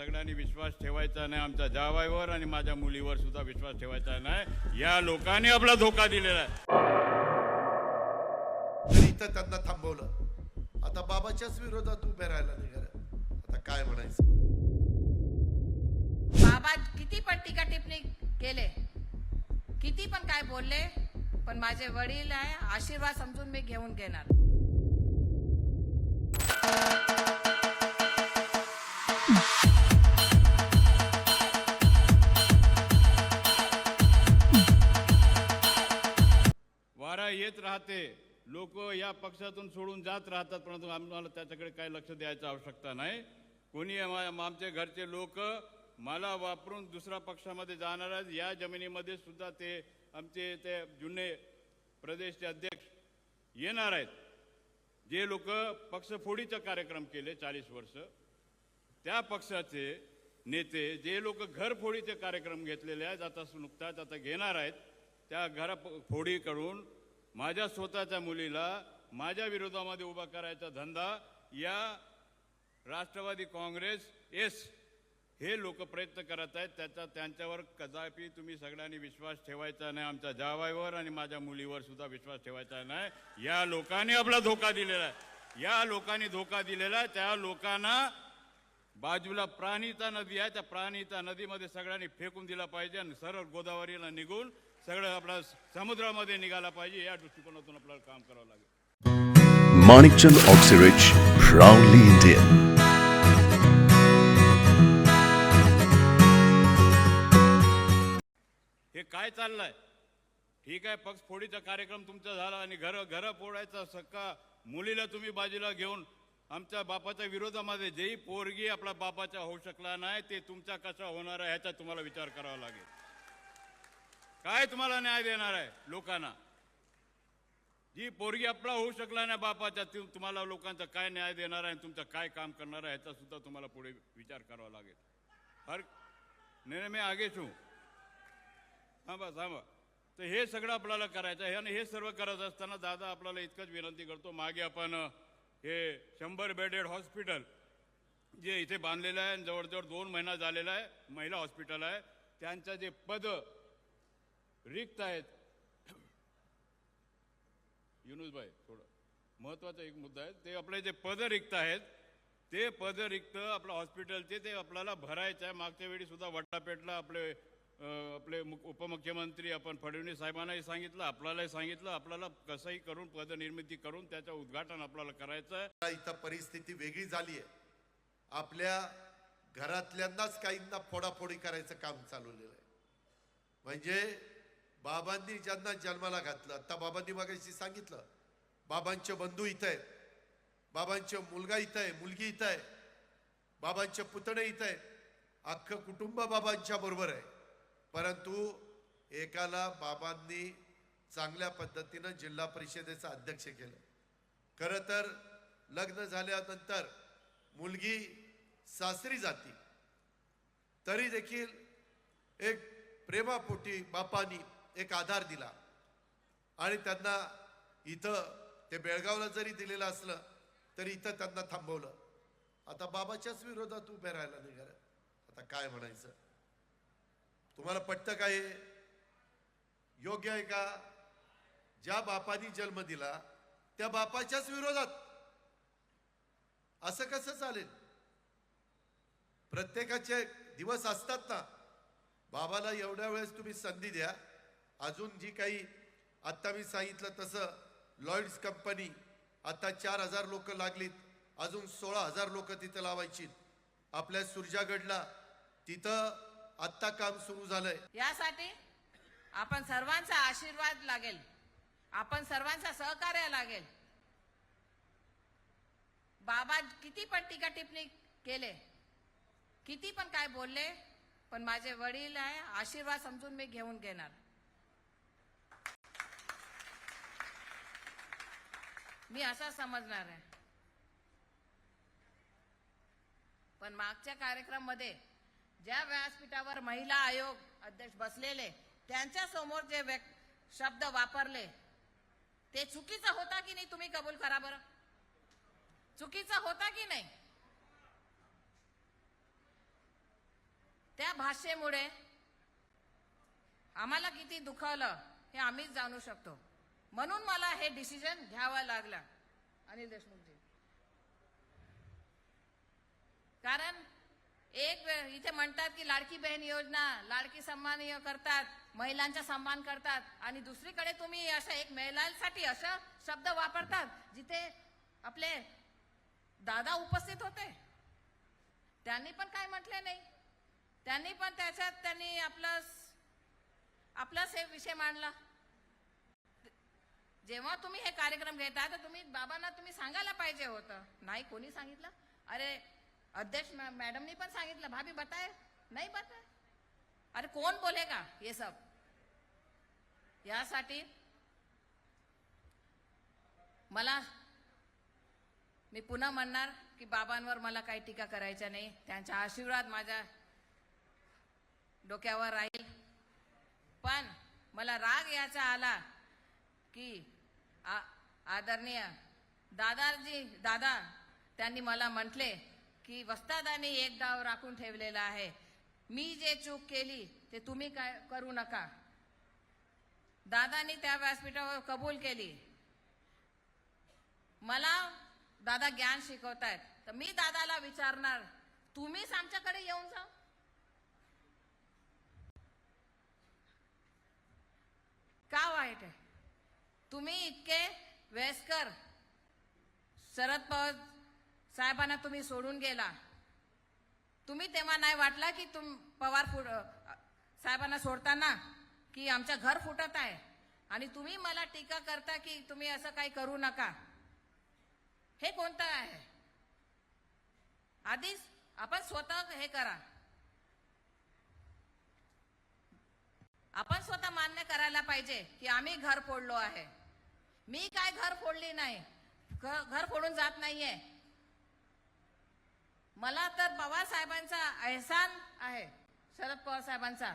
सगळ्यांनी विश्वास ठेवायचा नाही आमच्या जावाईवर आणि माझ्या मुलीवर सुद्धा विश्वास ठेवायचा नाही. या लोकांनी आपला धोका दिलेला आहे. तरी इथं त्यांना थांबवलं. आता बाबाच्याच विरोधात उभे राहायला निघाले. आता काय म्हणायचं? बाबा किती पण टीका टिप्पणी केले. किती पण काय बोलले पण माझे वडील आहे आशीर्वाद समजून मी घेऊन घेणार. लोक या पक्षातून सोडून जात राहतात परंतु आम्हाला त्याच्याकडे काही लक्ष द्यायची आवश्यकता नाही. कोणी आमचे घरचे लोक मला वापरून दुसऱ्या पक्षामध्ये जाणार आहेत या जमिनीमध्ये सुद्धा ते आमचे ते जुने प्रदेशचे अध्यक्ष येणार आहेत. जे लोक पक्षफोडीचा कार्यक्रम केले चाळीस वर्ष त्या पक्षाचे नेते जे लोक घरफोडीचे कार्यक्रम घेतलेले आहेत आता नुकताच आता घेणार आहेत त्या घर करून माझ्या स्वतःच्या मुलीला माझ्या विरोधामध्ये उभा करायचा धंदा या राष्ट्रवादी काँग्रेस एस हे लोक प्रयत्न करत आहेत. त्याचा त्यांच्यावर कदापि तुम्ही सगळ्यांनी विश्वास ठेवायचा नाही. आमच्या जावाईवर आणि माझ्या मुलीवर सुद्धा विश्वास ठेवायचा नाही. या लोकांनी आपला धोका दिलेला आहे. या लोकांनी धोका दिलेला आहे. त्या लोकांना बाजूला प्राणिता नदी आहे. त्या प्राणिता नदीमध्ये सगळ्यांनी फेकून दिला पाहिजे आणि सरळ गोदावरीला निघून सगळं आपला समुद्रामध्ये निघाला पाहिजे या दृष्टिकोनातून आपल्याला काम करावं लागेल. Manikchand Oxyrich, proudly Indian. हे काय चाललंय? ठीक आहे पक्ष फोडीचा कार्यक्रम तुमचा झाला आणि घर घर फोडायचा सक्का मुलीला तुम्ही बाजूला घेऊन आमच्या बापाच्या विरोधामध्ये जेही पोरगी आपला बापाचा होऊ शकला नाही ते तुमचा कसा होणार आहे ह्याचा तुम्हाला विचार करावा लागेल. काय तुम्हाला न्याय देणार आहे लोकांना? जी पोरगी आपला होऊ शकला नाही बापाच्या तुम्हाला लोकांचा काय न्याय देणार आहे तुमचं काय काम करणार आहे ह्याचा सुद्धा तुम्हाला पुढे विचार करावा लागेल. हर नाही मी हो. थांबा थांबा. तर हे सगळं आपल्याला करायचं आहे आणि हे सर्व करत असताना दादा आपल्याला इतकंच विनंती करतो मागे आपण हे शंभर बेडेड हॉस्पिटल जे इथे बांधलेलं आहे आणि जवळजवळ दोन महिना झालेला आहे महिला हॉस्पिटल आहे त्यांचं जे पद रिक्त आहेत. युनुसभाई थोडं महत्त्वाचा एक मुद्दा आहे. ते आपले जे पद रिक्त आहेत ते पद रिक्त आपलं हॉस्पिटलचे ते आपल्याला भरायचं आहे. मागच्या वेळी सुद्धा वटापेटला आपले आपले मुख- उपमुख्यमंत्री आपण फडणवीस साहेबांनाही सांगितलं आपल्यालाही सांगितलं. आपल्याला कसंही करून पदनिर्मिती करून त्याचं उद्घाटन आपल्याला करायचं आहे. इथं परिस्थिती वेगळी झाली आहे. आपल्या घरातल्यांनाच काहींना फोडाफोडी करायचं काम चालवलेलं आहे. म्हणजे बाबांनी ज्यांना जन्माला घातलं आता बाबांनी मागायची सांगितलं बाबांचे बंधू इथं आहेत बाबांचे मुलगा इथं आहे मुलगी इथं आहे बाबांचे पुतणे इथं आहेत अख्खं कुटुंब बाबांच्या बरोबर आहे. परंतु एकाला बाबांनी चांगल्या पद्धतीनं जिल्हा परिषदेचं अध्यक्ष केलं. खरं तर लग्न झाल्यानंतर मुलगी सासरी जाती. तरी देखील एक प्रेमापोटी बापानी एक आधार दिला. आणि त्यांना इथं ते बेळगावला जरी दिलेलं असलं तरी इथं त्यांना थांबवलं. आता बाबाच्याच विरोधात उभे राहायला निघाले आता काय म्हणायचं? तुम्हाला पटतं काय योग्य आहे का? ज्या बापानी जन्म दिला त्या बापाच्याच विरोधात. असं कसं चालेल? प्रत्येकाचे दिवस असतात ना. बाबाला एवढ्या वेळेस तुम्ही संधी द्या. अजून जी काही आत्ता मी सांगितलं तसं लॉईड्स कंपनी आता चार हजार लोक लागलीत अजून सोळा हजार लोक तिथं लावायची. आपल्या सुरजागडला तिथं आत्ता काम सुरू झालंय. यासाठी आपण सर्वांचा आशीर्वाद लागेल. आपण सर्वांचा सहकार्य लागेल. बाबा किती पण टीका टिप्पणी केले किती पण काय बोलले पण माझे वडील आहे आशीर्वाद समजून मी घेऊन घेणार. मी असा समजणार आहे. पण मागच्या कार्यक्रममध्ये ज्या व्यासपीठावर महिला आयोग अध्यक्ष बसलेले त्यांच्यासमोर जे शब्द वापरले ते चुकीचा होता की नाही तुम्ही कबूल करा बरं? चुकीचा होता की नाही? त्या भाषेमुळे आम्हाला किती दुखावलं हे आम्हीच जाणू शकतो. म्हणून मला हे डिसिजन घ्यावं लागलं. अनिल देशमुखजी. कारण एक वेळ इथे म्हणतात की लाडकी बहीण योजना लाडकी सन्मान करतात महिलांचा सन्मान करतात आणि दुसरीकडे तुम्ही असं एक महिलांसाठी असं शब्द वापरतात जिथे आपले दादा उपस्थित होते. त्यांनी पण काय म्हटले नाही. त्यांनी पण त्याच्यात त्यांनी आपलं आपलाच हे विषय मांडला. जेव्हा तुम्ही हे कार्यक्रम घेता तर तुम्ही बाबांना तुम्ही सांगायला पाहिजे होतं. नाही कोणी सांगितलं? अरे अध्यक्ष मॅ- मॅडमनी पण सांगितलं. भाभी बताय. नाही बताय. अरे कोण बोलेगा हे सब? यासाठी मला मी पुन्हा म्हणणार की बाबांवर मला काही टीका करायच्या नाही. त्यांचा आशीर्वाद माझ्या डोक्यावर राहील. पण मला राग याचा आला की आदरणीय दादाजी दादा त्यांनी मला म्हटले की वस्तादाने एक डाव राखून ठेवलेला आहे. मी जे चूक केली ते तुम्ही काय करू नका. दादानी त्या व्यासपीठावर कबूल केली. मला दादा ज्ञान शिकवतायत. तर मी दादाला विचारणार तुम्हीच आमच्याकडे येऊन जा. का वाईट आहे तुम्ही इतके वयस्कर. शरद पवार साहेबांना तुम्ही सोडून गेला. तुम्ही तेव्हा नाही वाटला की तुम पवार फुट साहेबांना सोडताना की आमचं घर फुटत आहे? आणि तुम्ही मला टीका करता की तुम्ही असं काही करू नका. हे कोणतं आहे? आधीच आपण स्वतः हे करा. आपण स्वतः मान्य करायला पाहिजे की आम्ही घर फोडलो आहे. मी काय घर फोडली नाही. घर फोडून जात नाहीये. मला तर पवार साहेबांचा एहसान आहे. शरद पवार साहेबांचा.